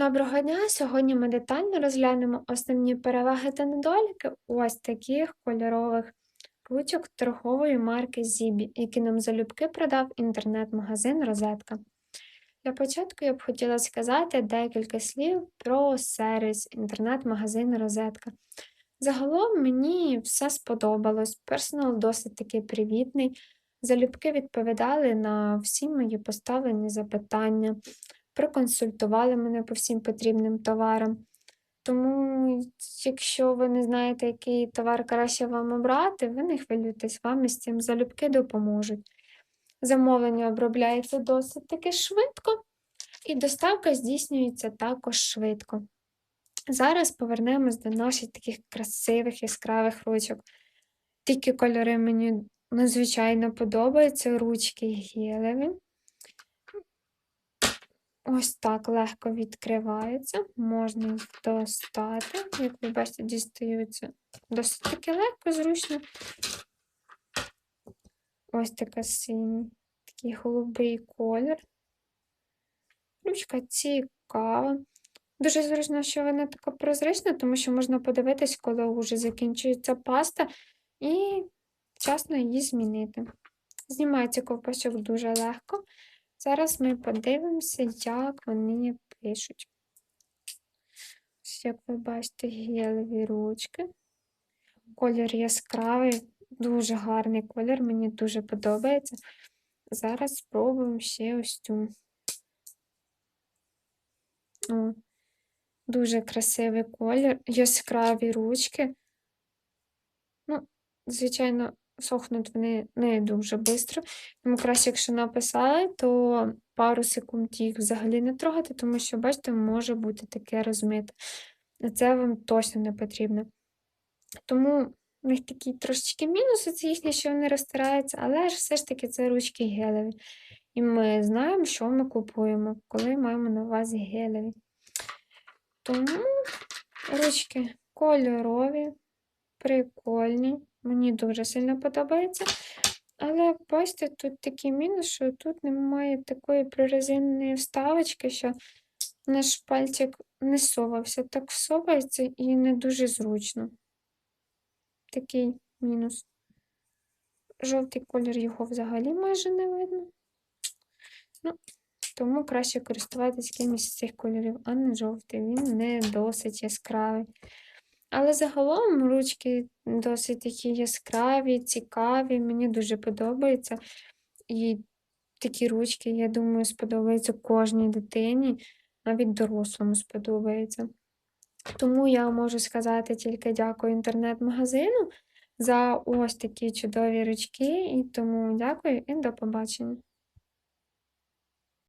Доброго дня! Сьогодні ми детально розглянемо основні переваги та недоліки ось таких кольорових ручок торгової марки Zibі, які нам залюбки продав інтернет-магазин Розетка. Для початку я б хотіла сказати декілька слів про сервіс інтернет-магазину Розетка. Загалом мені все сподобалось, персонал досить таки привітний, залюбки відповідали на всі мої поставлені запитання проконсультували мене по всім потрібним товарам. Тому, якщо ви не знаєте, який товар краще вам обрати, ви не хвилюйтесь, вам із цим залюбки допоможуть. Замовлення обробляється досить таки швидко, і доставка здійснюється також швидко. Зараз повернемось до наших таких красивих яскравих ручок. Тільки кольори мені надзвичайно подобаються, ручки гелеві. Ось так легко відкриваються, можна їх достати. Як ви бачите, дістаються досить таки легко, зручно. Ось така синій, такий голубий колір. Ручка цікава. Дуже зручно, що вона така прозрачна, тому що можна подивитись, коли вже закінчується паста, і вчасно її змінити. Знімається ковпачок дуже легко. Зараз ми подивимося, як вони пишуть. Ось, як ви бачите, гелеві ручки. Колір яскравий, дуже гарний колір, мені дуже подобається. Зараз спробуємо ще ось цю. О, Дуже красивий колір, яскраві ручки. Ну, звичайно, сохнуть вони не дуже швидко. Тому краще, якщо написали, то пару секунд їх взагалі не трогати, тому що, бачите, може бути таке розмите. Це вам точно не потрібно. Тому в них такі трошечки мінуси, це їхні, що вони розтираються, але ж все ж таки це ручки гелеві. І ми знаємо, що ми купуємо, коли маємо на увазі гелеві. Тому ручки кольорові, прикольні. Мені дуже сильно подобається. Але бачите, тут такий мінус, що тут немає такої прорезиненої вставочки, що наш пальчик не совався. Так всовується і не дуже зручно. Такий мінус. Жовтий колір його взагалі майже не видно. Ну, Тому краще користуватися кимось з цих кольорів, а не жовтий. Він не досить яскравий. Але загалом ручки досить такі яскраві, цікаві, мені дуже подобається. І такі ручки, я думаю, сподобаються кожній дитині, навіть дорослому сподобається. Тому я можу сказати тільки дякую інтернет-магазину за ось такі чудові ручки. І тому дякую і до побачення.